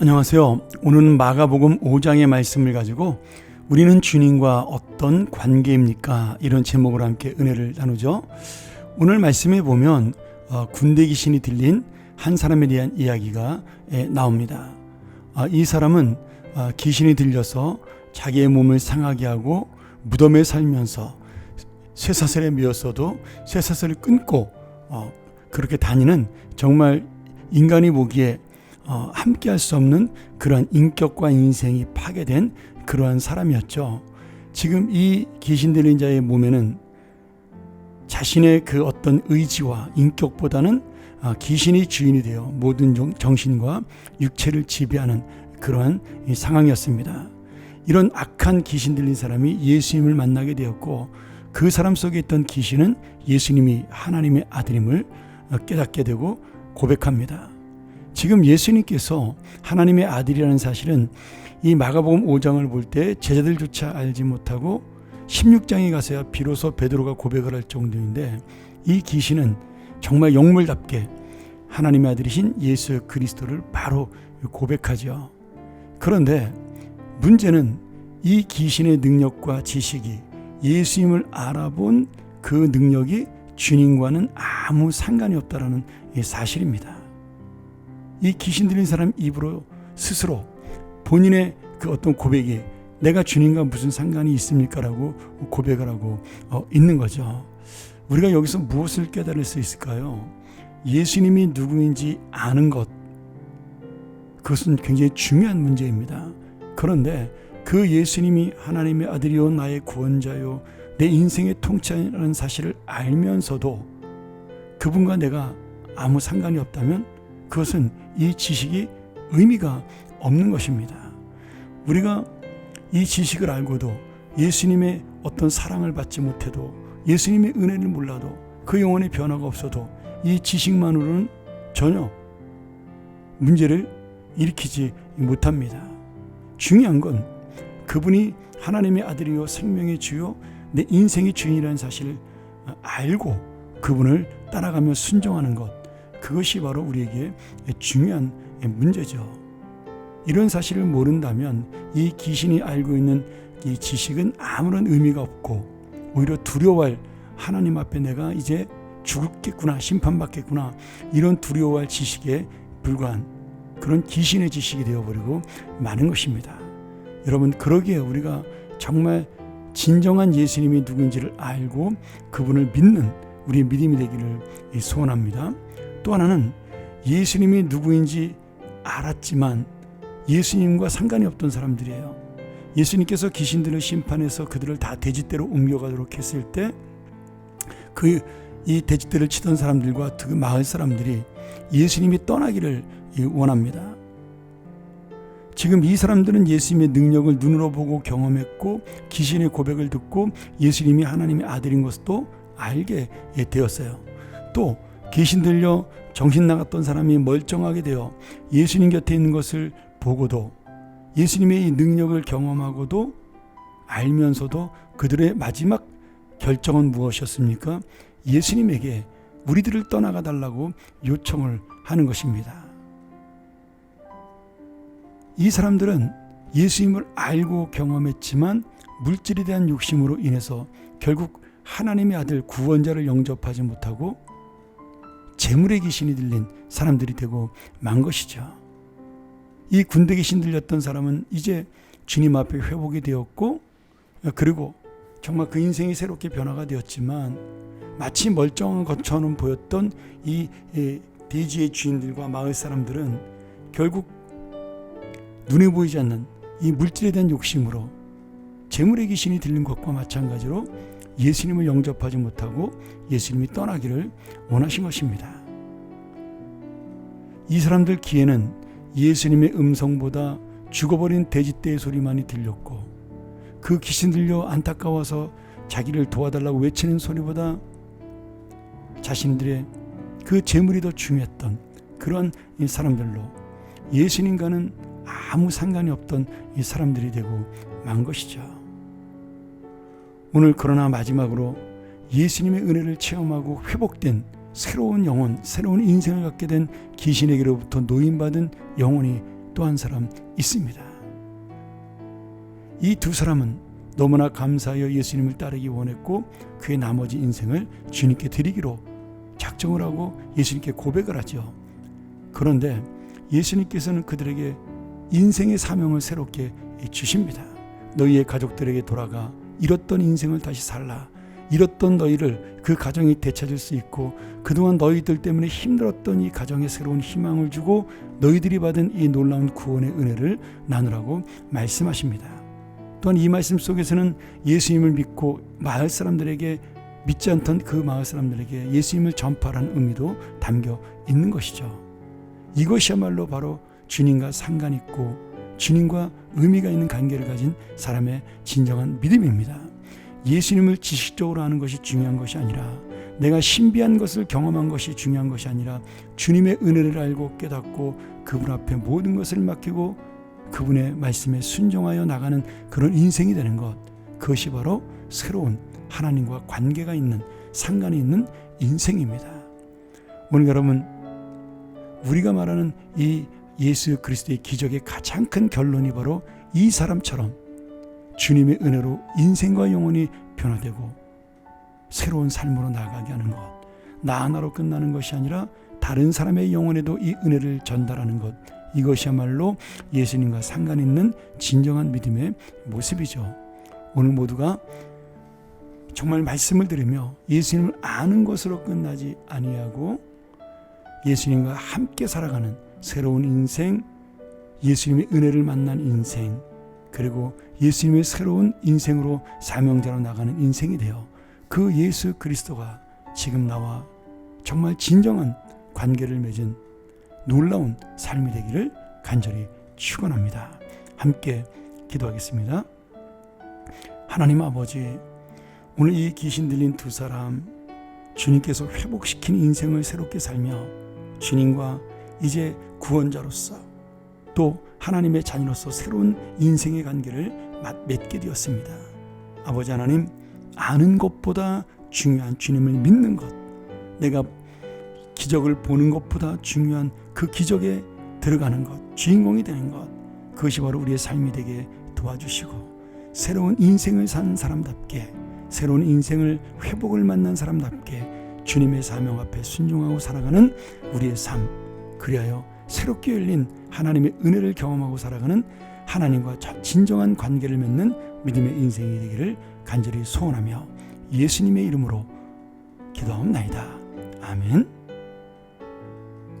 안녕하세요. 오늘은 마가복음 5장의 말씀을 가지고 우리는 주님과 어떤 관계입니까? 이런 제목으로 함께 은혜를 나누죠. 오늘 말씀에 보면 어, 군대 귀신이 들린 한 사람에 대한 이야기가 에, 나옵니다. 아, 이 사람은 아, 귀신이 들려서 자기의 몸을 상하게 하고 무덤에 살면서 쇠사슬에 미었어도 쇠사슬을 끊고 어, 그렇게 다니는 정말 인간이 보기에 어, 함께할 수 없는 그러한 인격과 인생이 파괴된 그러한 사람이었죠. 지금 이 귀신 들린 자의 몸에는 자신의 그 어떤 의지와 인격보다는 아, 귀신이 주인이 되어 모든 정신과 육체를 지배하는 그러한 상황이었습니다. 이런 악한 귀신 들린 사람이 예수님을 만나게 되었고 그 사람 속에 있던 귀신은 예수님이 하나님의 아들임을 깨닫게 되고 고백합니다. 지금 예수님께서 하나님의 아들이라는 사실은 이 마가복음 5장을 볼 때 제자들조차 알지 못하고 16장에 가서야 비로소 베드로가 고백을 할 정도인데 이 귀신은 정말 영물답게 하나님의 아들이신 예수 그리스도를 바로 고백하죠. 그런데 문제는 이 귀신의 능력과 지식이 예수님을 알아본 그 능력이 주님과는 아무 상관이 없다라는 사실입니다. 이 귀신 들린 사람 입으로 스스로 본인의 그 어떤 고백이 내가 주님과 무슨 상관이 있습니까라고 고백을 하고 어, 있는 거죠. 우리가 여기서 무엇을 깨달을 수 있을까요? 예수님이 누구인지 아는 것. 그것은 굉장히 중요한 문제입니다. 그런데 그 예수님이 하나님의 아들이요 나의 구원자요 내 인생의 통치라는 사실을 알면서도 그분과 내가 아무 상관이 없다면 그것은 이 지식이 의미가 없는 것입니다. 우리가 이 지식을 알고도 예수님의 어떤 사랑을 받지 못해도 예수님의 은혜를 몰라도 그 영혼의 변화가 없어도 이 지식만으로는 전혀 문제를 일으키지 못합니다. 중요한 건 그분이 하나님의 아들이요 생명의 주요 내 인생의 주인이라는 사실을 알고 그분을 따라가며 순종하는 것 그것이 바로 우리에게 중요한 문제죠. 이런 사실을 모른다면 이 귀신이 알고 있는 이 지식은 아무런 의미가 없고 오히려 두려워할 하나님 앞에 내가 이제 죽겠구나 심판받겠구나 이런 두려워할 지식에 불과한 그런 귀신의 지식이 되어버리고 많은 것입니다. 여러분 그러기에 우리가 정말 진정한 예수님이 누구인지를 알고 그분을 믿는 우리의 믿음이 되기를 소원합니다. 또 하나는 예수님이 누구인지 알았지만 예수님과 상관이 없던 사람들이에요. 예수님께서 귀신들을 심판해서 그들을 다 돼지떼로 옮겨가도록 했을 때 그 이 돼지떼를 치던 사람들과 그 마을 사람들이 예수님이 떠나기를 원합니다. 지금 이 사람들은 예수님의 능력을 눈으로 보고 경험했고 귀신의 고백을 듣고 예수님이 하나님의 아들인 것도 알게 되었어요. 또 귀신 들려 정신 나갔던 사람이 멀쩡하게 되어 예수님 곁에 있는 것을 보고도 예수님의 이 능력을 경험하고도 알면서도 그들의 마지막 결정은 무엇이었습니까? 예수님에게 우리들을 떠나가 달라고 요청을 하는 것입니다. 이 사람들은 예수님을 알고 경험했지만 물질에 대한 욕심으로 인해서 결국 하나님의 아들 구원자를 영접하지 못하고 재물의 귀신이 들린 사람들이 되고 만 것이죠. 이 군대 귀신 들렸던 사람은 이제 주님 앞에 회복이 되었고 그리고 정말 그 인생이 새롭게 변화가 되었지만 마치 멀쩡한 것처럼 보였던 이 대지의 주인들과 마을 사람들은 결국 눈에 보이지 않는 이 물질에 대한 욕심으로 재물의 귀신이 들린 것과 마찬가지로 예수님을 영접하지 못하고 예수님이 떠나기를 원하신 것입니다. 이 사람들 귀에는 예수님의 음성보다 죽어버린 돼지떼의 소리만이 들렸고 그 귀신 들려 안타까워서 자기를 도와달라고 외치는 소리보다 자신들의 그 재물이 더 중요했던 그런 사람들로 예수님과는 아무 상관이 없던 이 사람들이 되고 만 것이죠. 오늘 그러나 마지막으로 예수님의 은혜를 체험하고 회복된 새로운 영혼, 새로운 인생을 갖게 된 귀신에게로부터 노인받은 영혼이 또 한 사람 있습니다. 이 두 사람은 너무나 감사하여 예수님을 따르기 원했고 그의 나머지 인생을 주님께 드리기로 작정을 하고 예수님께 고백을 하죠. 그런데 예수님께서는 그들에게 인생의 사명을 새롭게 주십니다. 너희의 가족들에게 돌아가 잃었던 인생을 다시 살라. 잃었던 너희를 그 가정이 되찾을 수 있고 그동안 너희들 때문에 힘들었던 이 가정에 새로운 희망을 주고 너희들이 받은 이 놀라운 구원의 은혜를 나누라고 말씀하십니다. 또한 이 말씀 속에서는 예수님을 믿고 마을 사람들에게 믿지 않던 그 마을 사람들에게 예수님을 전파라는 의미도 담겨 있는 것이죠. 이것이야말로 바로 주님과 상관 있고 주님과 의미가 있는 관계를 가진 사람의 진정한 믿음입니다. 예수님을 지식적으로 아는 것이 중요한 것이 아니라 내가 신비한 것을 경험한 것이 중요한 것이 아니라 주님의 은혜를 알고 깨닫고 그분 앞에 모든 것을 맡기고 그분의 말씀에 순종하여 나가는 그런 인생이 되는 것 그것이 바로 새로운 하나님과 관계가 있는 상관이 있는 인생입니다. 오늘 여러분 우리가 말하는 이 예수 그리스도의 기적의 가장 큰 결론이 바로 이 사람처럼 주님의 은혜로 인생과 영혼이 변화되고 새로운 삶으로 나아가게 하는 것. 나 하나로 끝나는 것이 아니라 다른 사람의 영혼에도 이 은혜를 전달하는 것. 이것이야말로 예수님과 상관 있는 진정한 믿음의 모습이죠. 오늘 모두가 정말 말씀을 들으며 예수님을 아는 것으로 끝나지 아니하고 예수님과 함께 살아가는 새로운 인생, 예수님의 은혜를 만난 인생, 그리고 예수님의 새로운 인생으로 사명자로 나가는 인생이 되어 그 예수 그리스도가 지금 나와 정말 진정한 관계를 맺은 놀라운 삶이 되기를 간절히 축원합니다. 함께 기도하겠습니다. 하나님 아버지, 오늘 이 귀신 들린 두 사람 주님께서 회복시킨 인생을 새롭게 살며 주님과 이제 구원자로서 또 하나님의 자녀로서 새로운 인생의 관계를 맺게 되었습니다. 아버지 하나님, 아는 것보다 중요한 주님을 믿는 것, 내가 기적을 보는 것보다 중요한 그 기적에 들어가는 것, 주인공이 되는 것, 그것이 바로 우리의 삶이 되게 도와주시고, 새로운 인생을 산 사람답게, 새로운 인생을 회복을 만난 사람답게 주님의 사명 앞에 순종하고 살아가는 우리의 삶, 그리하여 새롭게 열린 하나님의 은혜를 경험하고 살아가는 하나님과 진정한 관계를 맺는 믿음의 인생이 되기를 간절히 소원하며 예수님의 이름으로 기도하옵나이다. 아멘.